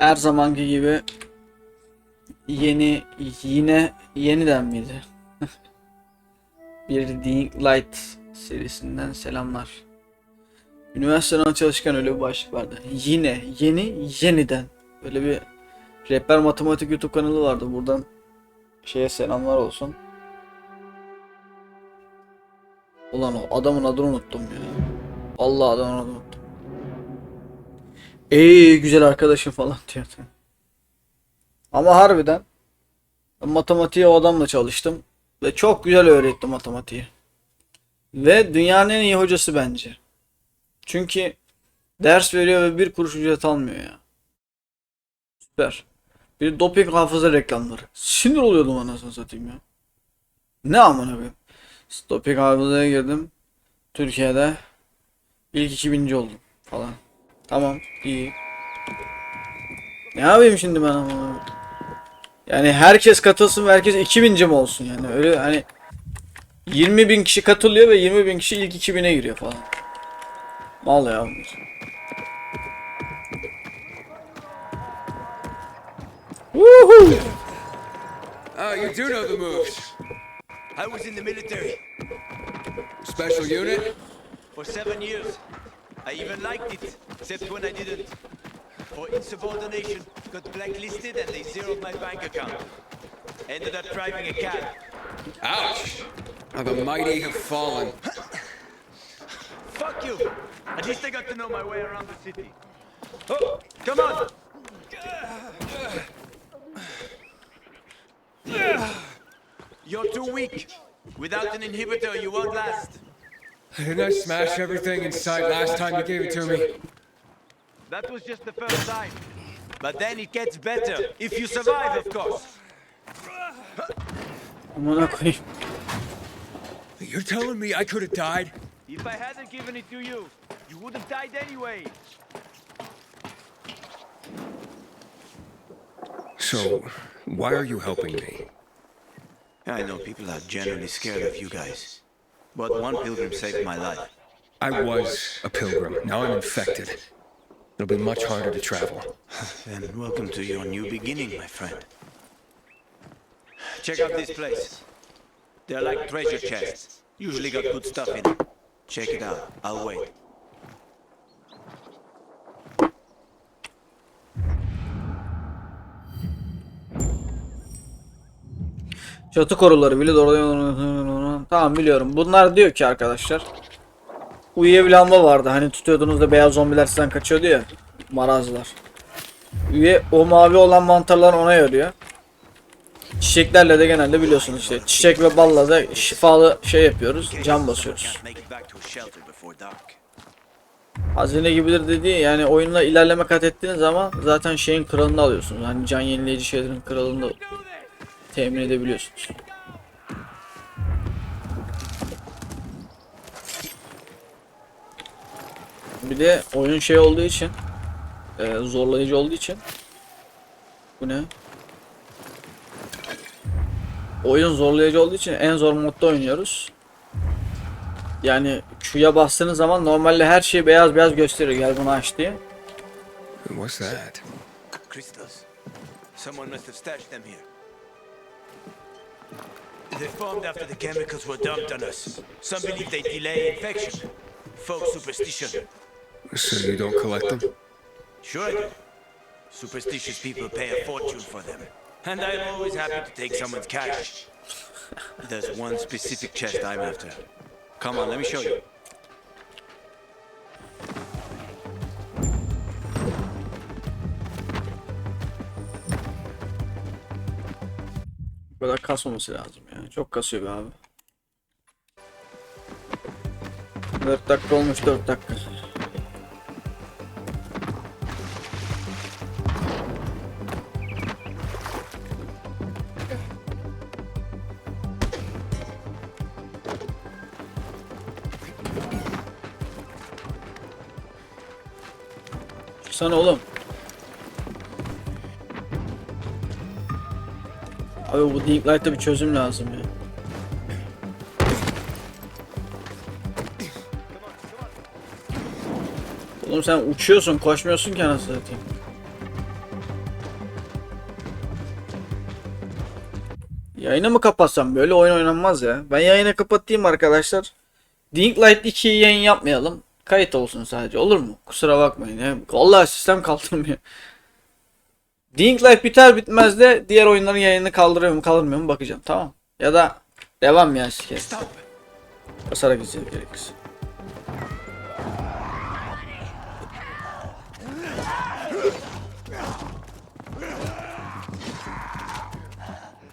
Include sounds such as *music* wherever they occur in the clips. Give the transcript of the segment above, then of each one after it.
Her zamanki gibi yeni yine yeniden miydi? *laughs* Bir Dying Light serisinden selamlar. Üniversiteden çalışkan öyle bir başlık vardı. Yine, yeni, yeniden. Böyle bir rehber matematik YouTube kanalı vardı. Buradan şeye selamlar olsun. Ulan o adamın adını unuttum ya. Allah adamın adını. Ey güzel arkadaşım falan diyordu. Ama harbiden matematiğe o adamla çalıştım ve çok güzel öğretti matematiği. Ve dünyanın en iyi hocası bence. Çünkü ders veriyor ve bir kuruş ücret almıyor ya. Süper. Bir doping hafıza reklamları. Sinir oluyordum anasını satayım ya. Ne amına koyayım. Doping hafızaya girdim. Türkiye'de ilk 2000. oldum falan. Tamam iyi. Ne yapayım şimdi ben ama? Yani herkes katılsın ve herkes 2000 mi olsun yani öyle hani 20 bin kişi katılıyor ve 20 bin kişi ilk 2000'e giriyor falan. Mal ya. Woohoo! Oh, you do know the moves. I was in the military Special unit? for seven years. I even liked it, except when I didn't. For insubordination, got blacklisted and they zeroed my bank account. Ended up driving a cab. Ouch! How the mighty have fallen. Fuck you! At least I got to know my way around the city. Oh, come on! You're too weak. Without an inhibitor, you won't last. Didn't I smash everything in sight last time you gave it to me? That was just the first time. But then it gets better, if you survive, of course. Amına koyayım. You're telling me I could have died? If I hadn't given it to you, you would have died anyway. So, why are you helping me? I know people are generally scared of you guys. But one pilgrim saved my life. I was a pilgrim. Now I'm infected. It'll be much harder to travel. Then welcome to your new beginning, my friend. Check out this place. They're like treasure chests. Usually got good stuff in them. Check it out. I'll wait. Çatı koruları bile doğru. Tamam biliyorum. Bunlar diyor ki arkadaşlar. Uyuya bir lamba vardı. Hani tutuyordunuz da beyaz zombiler sizden kaçıyordu ya. Marazlar. Üye o mavi olan mantarlar ona yarıyor. Çiçeklerle de genelde biliyorsunuz işte. Çiçek ve balla da şifalı şey yapıyoruz. Cam basıyoruz. Hazine gibidir dediği yani oyunla ilerleme kat ettiğiniz zaman zaten şeyin kralını alıyorsunuz. Hani can yenileyici şeylerin kralını da temin edebiliyorsunuz. Bir de oyun şey olduğu için e, zorlayıcı olduğu için bu ne? Oyun zorlayıcı olduğu için en zor modda oynuyoruz. Yani Q'ya bastığınız zaman normalde her şey beyaz beyaz gösteriyor. Gel bunu aç diye. What's that? Crystals. Someone must have stashed them here. They formed after the chemicals were dumped on us. Some believe they delay infection. Folk superstition. So you don't collect them? Do. Superstitious people pay a fortune for them. And I'm always happy to take someone's cash. There's one specific chest I'm after. Come on, let me show you. Bu kadar kasmaması lazım yani. Çok kasıyor be abi. 4 dakika olmuş 4 dakika. Dursana oğlum. Abi bu Dink Light'ta bir çözüm lazım ya. Oğlum sen uçuyorsun, koşmuyorsun ki anasını satayım. Yayını mı kapatsam? Böyle oyun oynanmaz ya. Ben yayını kapatayım arkadaşlar. Dink Light 2'yi yayın yapmayalım. Kayıt olsun sadece olur mu? Kusura bakmayın. Ya. Vallahi sistem *laughs* kaldırmıyor. Dink Light biter bitmez de diğer oyunların yayını kaldırıyor mu kaldırmıyor mu bakacağım tamam. Ya da devam ya. Stop! Basarak izleyelim gerekirse.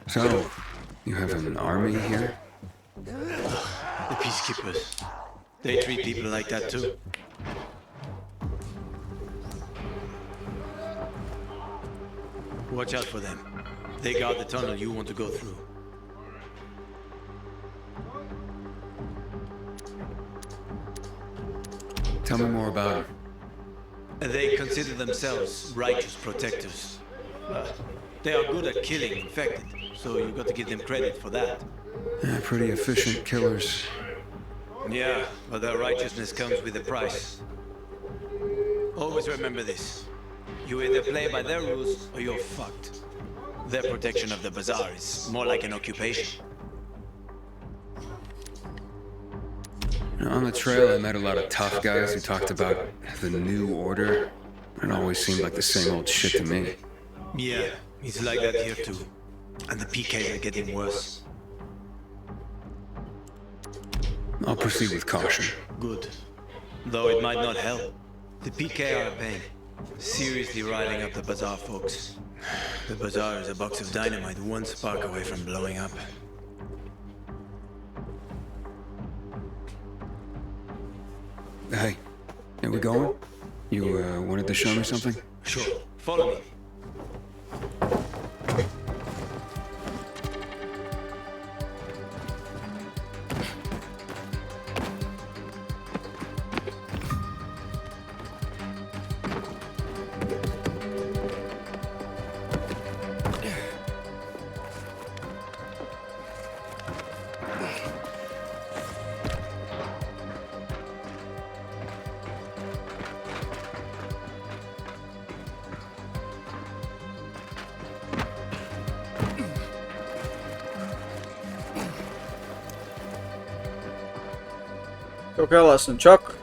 So, you have an army here? The peacekeepers. They treat people like that too. Watch out for them. They guard the tunnel you want to go through. Tell me more about it. They consider themselves righteous protectors. Uh, they are good at killing infected, so you've got to give them credit for that. Yeah, pretty efficient killers. Yeah, but their righteousness comes with a price. Always remember this. You either play by their rules or you're fucked. Their protection of the bazaar is more like an occupation. On the trail, I met a lot of tough guys who talked about the new order. It always seemed like the same old shit to me. Yeah, it's like that here too. And the PKs are getting worse. I'll proceed with caution. Good. Though it might not help. The PK are a pain. Seriously riling up the bazaar folks. The bazaar is a box of dynamite one spark away from blowing up. Hey, are we going? You uh, wanted to show me something? Sure. Follow me. Çok havasın çok.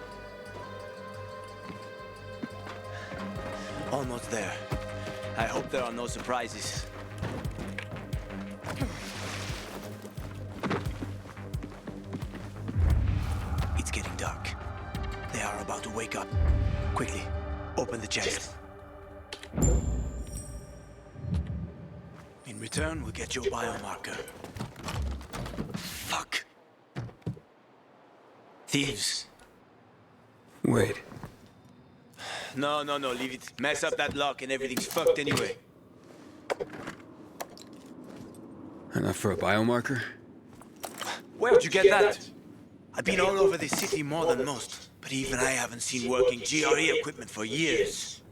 Almost there. I hope there are no surprises. It's getting dark. They are about to wake up. Quickly, open the chest. In return, we'll get your biomarker. Fuck. Thieves. Wait. No, no, no, leave it. Mess up that lock and everything's fucked anyway. Enough for a biomarker? Where'd you get that? I've been all over this city more than most, but even I haven't seen working GRE equipment for years.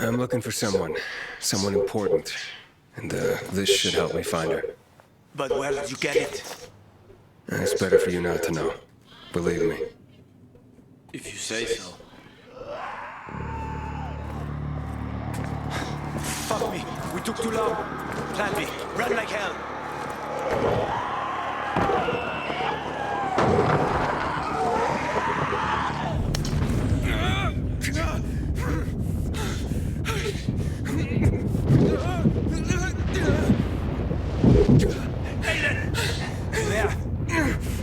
I'm looking for someone. Someone important. And uh, this should help me find her. But where did you get it? It's better for you not to know. Believe me. If you say so. Fuck me, we took too long. Plan B, run like hell.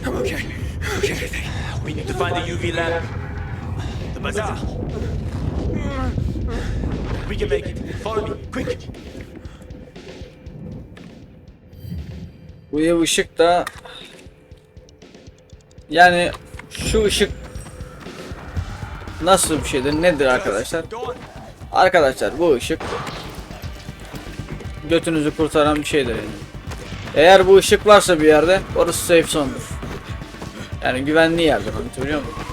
Okay. Okay. we need to find the UV lamp. The bazaar. We can make it. Follow me, quick. Bu ev ışık da yani şu ışık nasıl bir şeydir nedir arkadaşlar? Arkadaşlar bu ışık götünüzü kurtaran bir şeydir yani. Eğer bu ışık varsa bir yerde orası safe zone'dur. Yani güvenli yerdir anlatabiliyor muyum?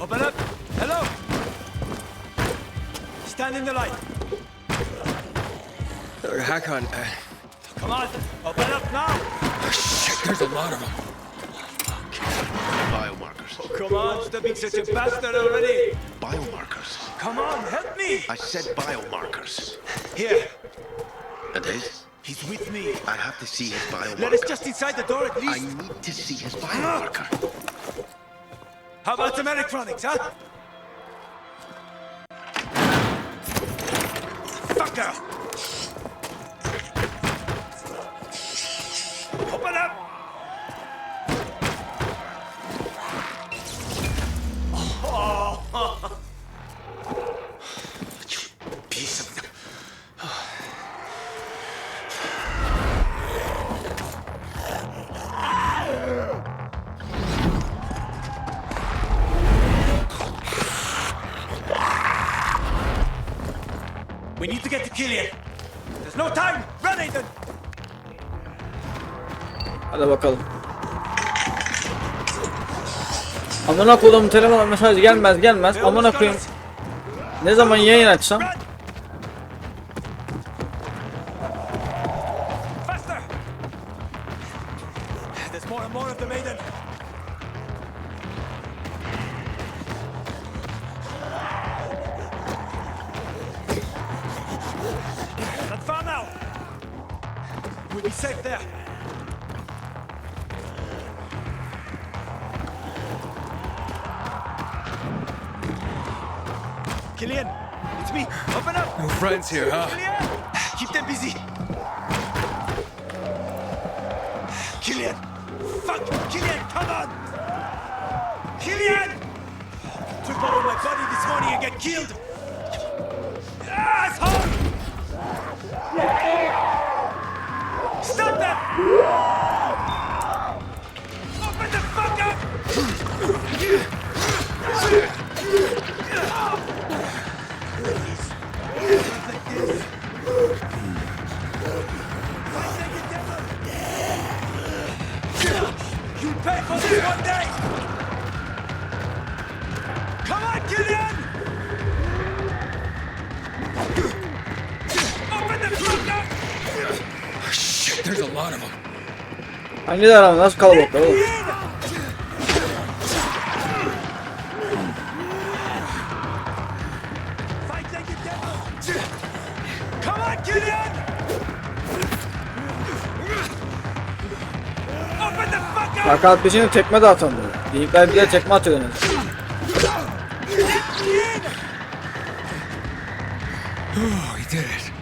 Open up. Hello. Stand in the light. Uh, Hakon, uh, Come on. Open up now. oh shit, there's a lot of them. Biomarkers. Come on. Stop being such a bastard already. Biomarkers. Come on. Help me. I said biomarkers. Here. And his? With me. I have to see his biomarker. Let us just inside the door at least. I need to see his ah. biomarker. How about some electronics, huh? Fucker! Open up! Bakalım. Amına koydum telefona mesaj gelmez gelmez. Amına koyayım. Ne zaman yayın açsam? Up. Here, huh? Killian, keep them busy. Killian, fuck, Killian, come on. Killian, took over my body this morning and get killed. Asshole! Stop that! Open the fuck up! Pay for this one day! Come on, Killian! Open the fuck up! Oh, shit, there's a lot of them. Hangi araba nasıl kalabalıklar oğlum? Arka peşine tekme de atamıyor. Yiğitler bile tekme atıyor yani. Oh, he did it.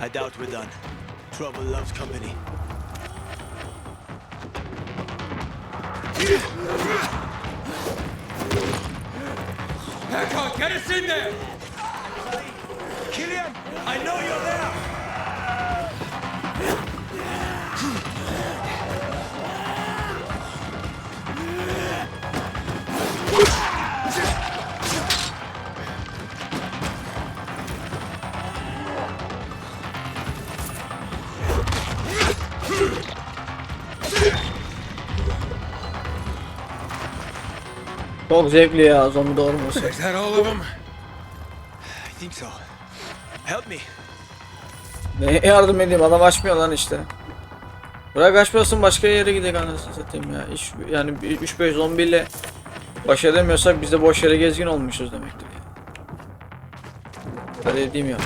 I doubt we're done. Trouble loves company. Hakon, get us in there! Killian, I know you're there! Çok zevkli ya zombi doğurması. Is that all of them? I think so. Help me. Neye yardım edeyim adam açmıyor lan işte. Bırak açmasın başka yere gidelim anasını satayım ya. İş, yani 3-5 zombiyle baş edemiyorsak biz de boş yere gezgin olmuşuz demektir ya. Hadi dediğim ya.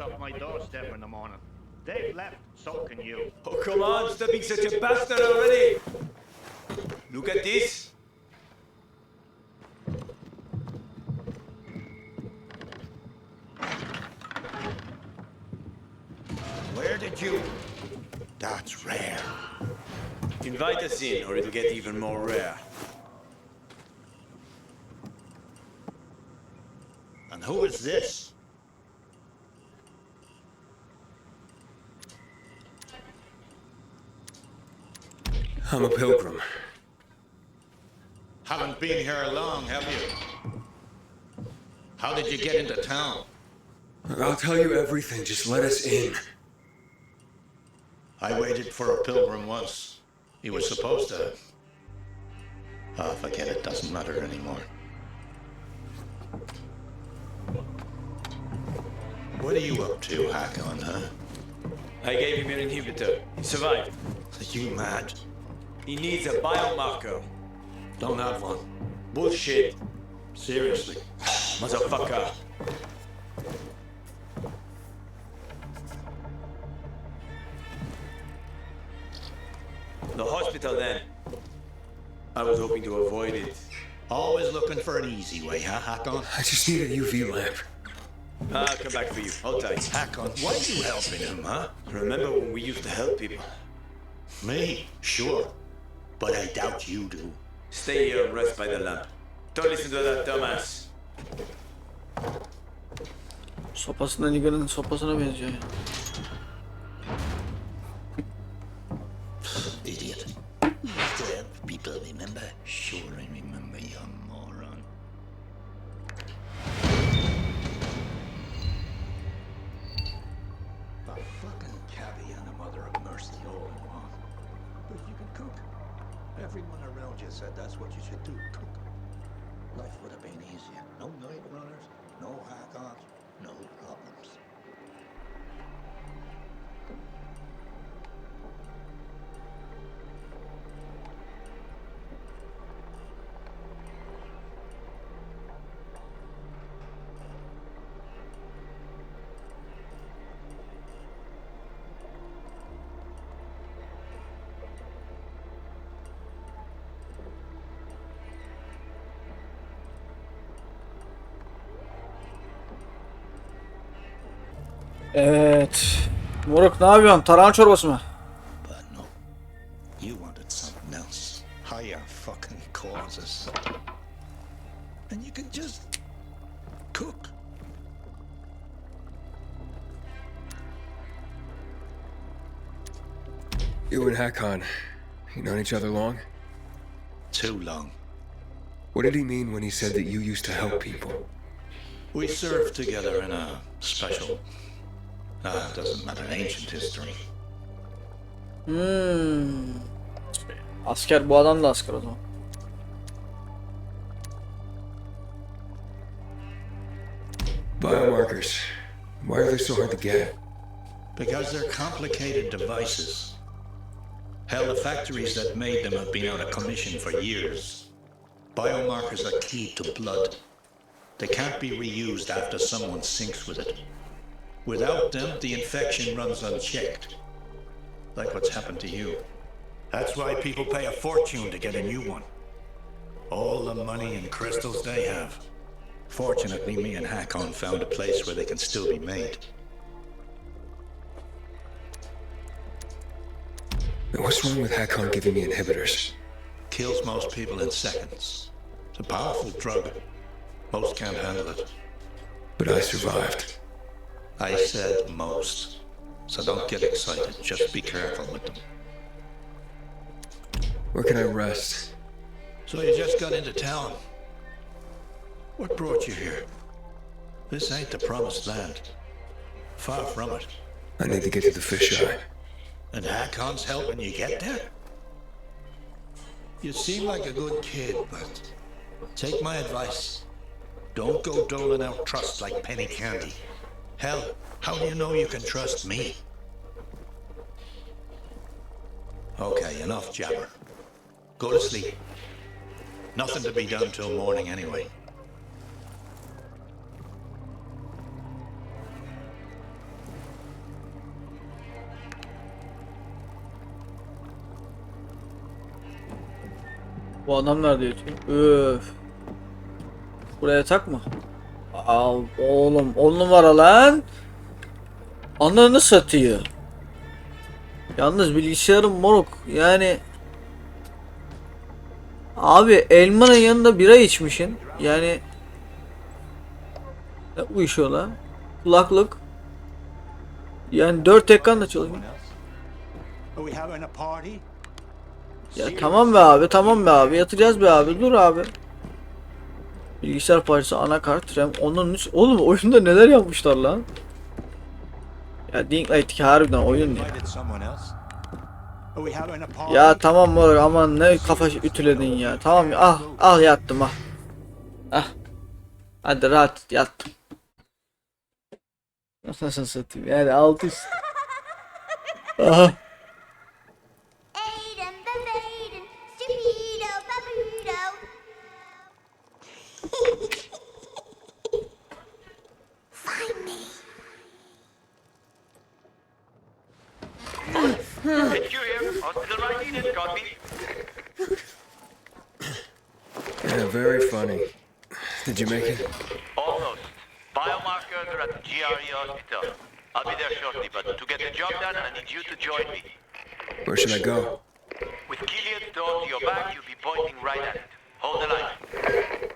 Off my doorstep in the morning. They've left, so can you. Oh, come on, stop being such a bastard already. Look at this. Where did you... That's rare. Invite us in, or it'll get even more rare. And who is this? I'm a pilgrim. Haven't been here long, have you? How did you get into town? I'll tell you everything, just let us in. I waited for a pilgrim once. He was supposed to. Ah, Oh, forget it, doesn't matter anymore. What are you up to, Hakon, huh? I gave him an inhibitor. He survived. Are you mad? He needs a biomarker. Don't have one. Bullshit. Seriously. Motherfucker. The hospital then. I was hoping to avoid it. Always looking for an easy way, huh, Hakon? I just need a UV lamp. I'll come back for you. Hold tight. Hakon, why are you helping him, huh? Remember when we used to help people? Me? Sure. But I doubt you do. Stay here and rest by the lamp. Don't listen to that dumbass. Sopasına Nigar'ın sopasına benziyor ya. Idiot. Evet. Moruk ne yapıyorsun? Tarhana çorbası mı? But no, you wanted something else. Higher fucking causes. And you can just cook. You and Hakon, you known each other long? Too long. What did he mean when he said that you used to help people? We served together in a special. Ah, doesn't matter. Ancient history. Hmm. Asker bu adam da asker o zaman. Biomarkers. Why are they so hard to get? Because they're complicated devices. Hell, the factories that made them have been out of commission for years. Biomarkers are key to blood. They can't be reused after someone sinks with it. Without them, the infection runs unchecked. Like what's happened to you. That's why people pay a fortune to get a new one. All the money and crystals they have. Fortunately, me and Hakon found a place where they can still be made. What's wrong with Hakon giving me inhibitors? Kills most people in seconds. It's a powerful drug. Most can't handle it. But I survived. I said most. So don't get excited. Just be careful with them. Where can I rest? So you just got into town. What brought you here? This ain't the promised land. Far from it. I need to get to the fisheye. And Hakon's helping you get there? You seem like a good kid, but take my advice. Don't go doling out trust like penny candy. Hell, how do you know you can trust me? Okay, enough jabber. Go to sleep. Nothing to be done till morning anyway. Bu adam nerede? Öf. Buraya takma. Al oğlum 10 numara lan. Ananı satıyor. Yalnız bilgisayarım moruk yani Abi elmanın yanında bira içmişin. Yani ne bu iş o lan? Kulaklık. Yani dört ekran da party? Ya tamam be abi tamam be abi yatacağız be abi dur abi. Bilgisayar parçası anakart RAM onun üst- oğlum oyunda neler yapmışlar lan. Ya Dying Light 2 harbiden oyun ya. Ya tamam moruk aman ne kafa ütüledin ya. Tamam ya ah al yattım ah. Ah. Hadi rahat yattım. Nasıl satayım yani alt üst. *laughs* Aha. Aiden, Babaden, Stupido, Babudo. Find me. HQ here. Hospital right needed. Copy. Yeah, very funny. Did you make it? Almost. Biomarkers are at the GRE hospital. I'll be there shortly, but to get the job done, I need you to join me. Where should I go? With Killian's door to your back, you'll be pointing right at it. Hold the line.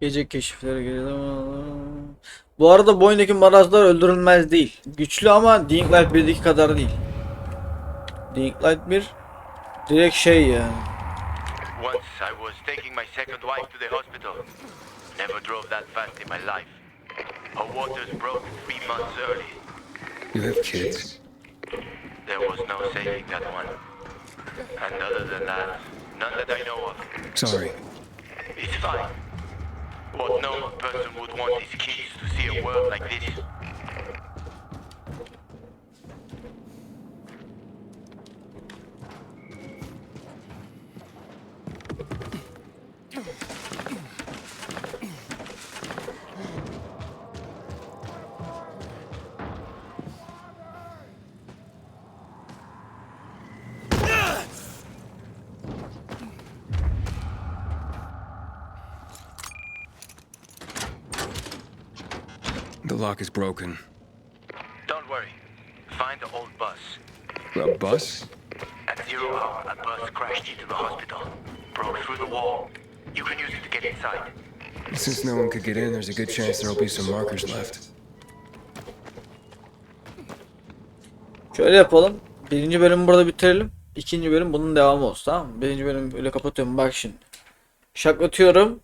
Gece keşifleri geliyor. Bu arada bu oyundaki marazlar öldürülmez değil. Güçlü ama Dying Light 1'deki kadar değil. Dying Light 1 direkt şey yani. Once I was taking my second wife to the hospital. Never drove that fast in my life. Her waters broke three months early. You have kids? There was no saving that one. And other than that, none that I know of. Sorry. It's fine. What no person would want his kids to see a world like this? Lock is broken. Don't worry. Find the old bus. A bus? At zero hour, a bus crashed into the hospital. Broke through the wall. You can use it to get inside. Since no one could get in, there's a good chance there'll be some markers left. Şöyle yapalım. Birinci bölümü burada bitirelim. İkinci bölüm bunun devamı olsun tamam mı? Birinci bölümü böyle kapatıyorum bak şimdi. Şaklatıyorum.